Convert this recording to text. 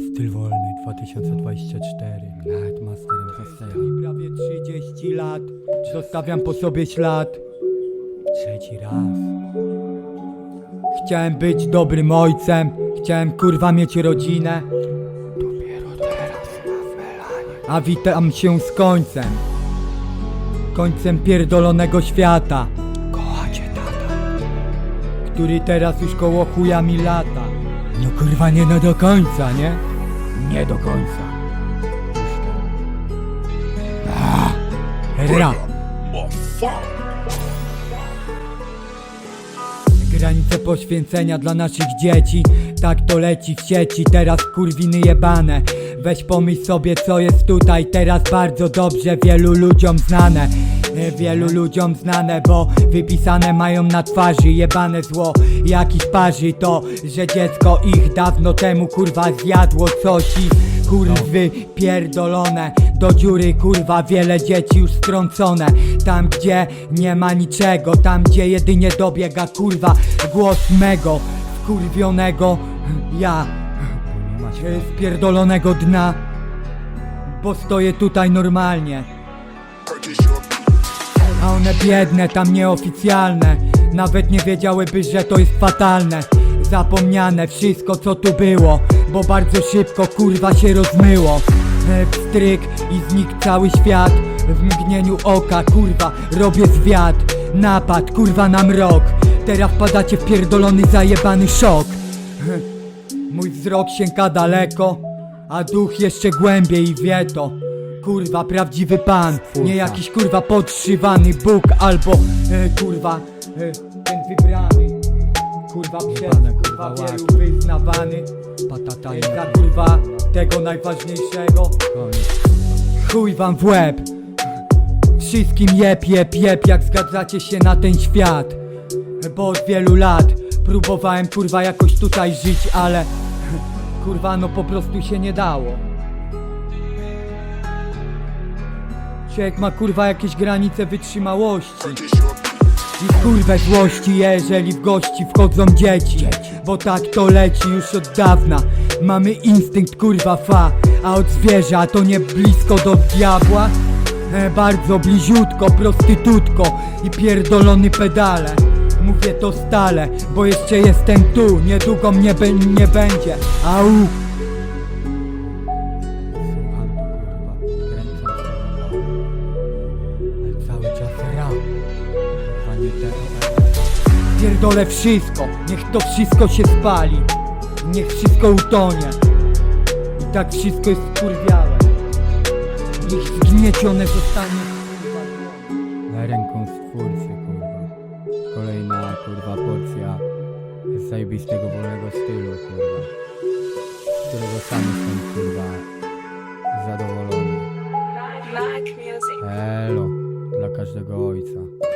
Styl wolny 2024. Nawet masterem zostaje. prawie 30 lat. Zostawiam po sobie ślad. Trzeci raz. Chciałem być dobrym ojcem. Chciałem kurwa mieć rodzinę. Dopiero teraz A witam się z końcem. Końcem pierdolonego świata. Kochacie tata. Który teraz już koło chuja mi lata. No kurwa nie no do końca, nie? Nie do końca. Ah, Ra. Granice poświęcenia dla naszych dzieci. Tak to leci w sieci, teraz kurwiny jebane. Weź pomyśl sobie co jest tutaj teraz bardzo dobrze. Wielu ludziom znane Wielu ludziom znane, bo wypisane mają na twarzy Jebane zło, jakiś parzy to Że dziecko ich dawno temu kurwa zjadło coś i Kurwy pierdolone. Do dziury kurwa wiele dzieci już strącone. Tam gdzie nie ma niczego Tam gdzie jedynie dobiega kurwa Głos mego wkurwionego Ja. E, Z pierdolonego dna Bo stoję tutaj normalnie a one biedne, tam nieoficjalne. Nawet nie wiedziałyby, że to jest fatalne. Zapomniane wszystko co tu było Bo bardzo szybko kurwa się rozmyło. Pstryk i znikł cały świat. W mgnieniu oka kurwa robię zwiat. Napad kurwa na mrok. Teraz wpadacie w pierdolony zajebany szok. Mój wzrok sięga daleko A duch jeszcze głębiej wie to Kurwa, prawdziwy pan Nie jakiś kurwa podszywany Bóg Albo e, kurwa e, Ten wybrany Kurwa przez kurwa wielu wyznawany. Patata kurwa tego najważniejszego. Chuj wam w łeb. Wszystkim jeb, jeb, jeb Jak zgadzacie się na ten świat. Bo od wielu lat Próbowałem kurwa jakoś tutaj żyć, ale Kurwa no po prostu się nie dało Człowiek ma kurwa jakieś granice wytrzymałości. I kurwę złości, jeżeli w gości wchodzą dzieci. Bo tak to leci już od dawna. Mamy instynkt kurwa fa. A od zwierza to nie blisko do diabła. E, Bardzo bliziutko, prostytutko I pierdolony pedale. Mówię to stale, bo jeszcze jestem tu. Niedługo mnie nie będzie. Au Pierdolę wszystko, niech to wszystko się spali Niech wszystko utonie. I tak wszystko jest skurwiałe Niech zgniecione zostanie. Kurwa, Ręką stwórcy kurwa. Kolejna kurwa porcja Zajebistego wolnego stylu kurwa. Z którego sam jestem kurwa Zadowolony. Elo, dla każdego ojca.